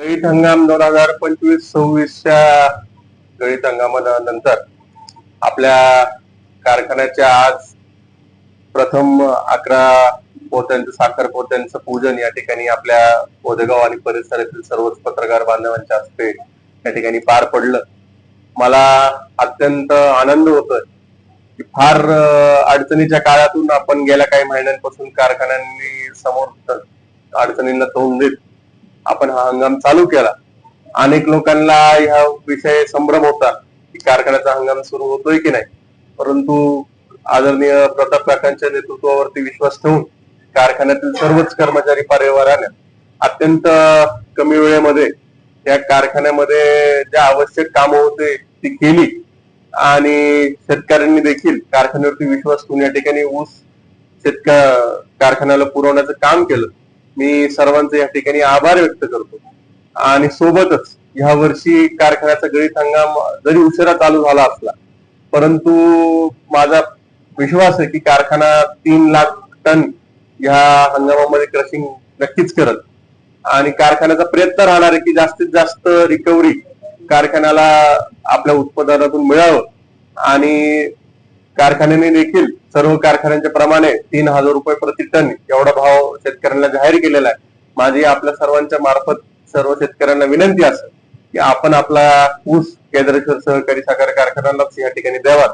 गळीत हंगाम दोन हजार पंचवीस सव्वीसच्या गळीत हंगामानंतर आपल्या कारखान्याच्या आज प्रथम अकरा पोत्यांचं साखर पोत्यांचं पूजन या ठिकाणी आपल्या ओदेगाव आणि परिसरातील सर्वच पत्रकार बांधवांच्या हस्ते या ठिकाणी पार पडलं. मला अत्यंत आनंद होतोय की फार अडचणीच्या काळातून आपण गेल्या काही महिन्यांपासून कारखान्यांनी समोर अडचणींना तोंड देत आपण हा हंगाम चालू केला. अनेक लोकांना ह्या विषय संभ्रम होता की कारखान्याचा हंगाम सुरू होतोय की नाही. परंतु आदरणीय प्रताप काकांच्या नेतृत्वावरती विश्वास ठेवून कारखान्यातील सर्वच कर्मचारी परिवाराने अत्यंत कमी वेळेमध्ये या कारखान्यामध्ये ज्या आवश्यक कामं होते ती केली. आणि शेतकऱ्यांनी देखील कारखान्यावरती विश्वास ठेवून या ठिकाणी ऊस शेतक कारखान्याला पुरवण्याचं काम केलं. मी सर्वांचे या ठिकाणी आभार व्यक्त करतो. आणि सोबतच ह्या वर्षी कारखान्याचा गळीत हंगाम जरी उशिरा चालू झाला असला परंतु माझा विश्वास आहे की कारखाना तीन लाख टन ह्या हंगामामध्ये क्रशिंग नक्कीच करत आणि कारखान्याचा प्रयत्न राहणार आहे की जास्तीत जास्त रिकव्हरी कारखान्याला आपल्या उत्पादनातून मिळावं. आणि कारखान्याने देखील सर्व कारखान्यांच्या प्रमाणे तीन हजार रुपये प्रति टन एवढा भाव शेतकऱ्यांना जाहीर केलेला आहे. माझी आपल्या सर्वांच्या मार्फत सर्व शेतकऱ्यांना विनंती असेल की आपण आपला ऊस केंद्रेश्वर सहकारी साखर कारखान्यालाच या ठिकाणी द्यावा.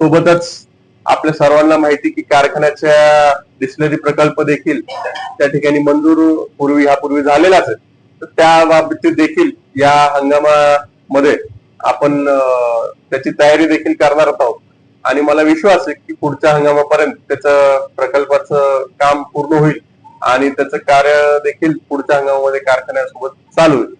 सोबतच आपल्या सर्वांना माहिती की कारखान्याच्या डिस्लरी प्रकल्प देखील त्या ठिकाणी मंजूर पूर्वी ह्यापूर्वी झालेलाच आहे. तर त्या बाबतीत देखील या हंगामामध्ये आपण त्याची तयारी देखील करणार आहोत. आणि मला विश्वास आहे की पुढच्या हंगामापर्यंत त्याचं प्रकल्पाचं काम पूर्ण होईल आणि त्याचं कार्य देखील पुढच्या हंगामामध्ये कारखान्यासोबत चालू होईल.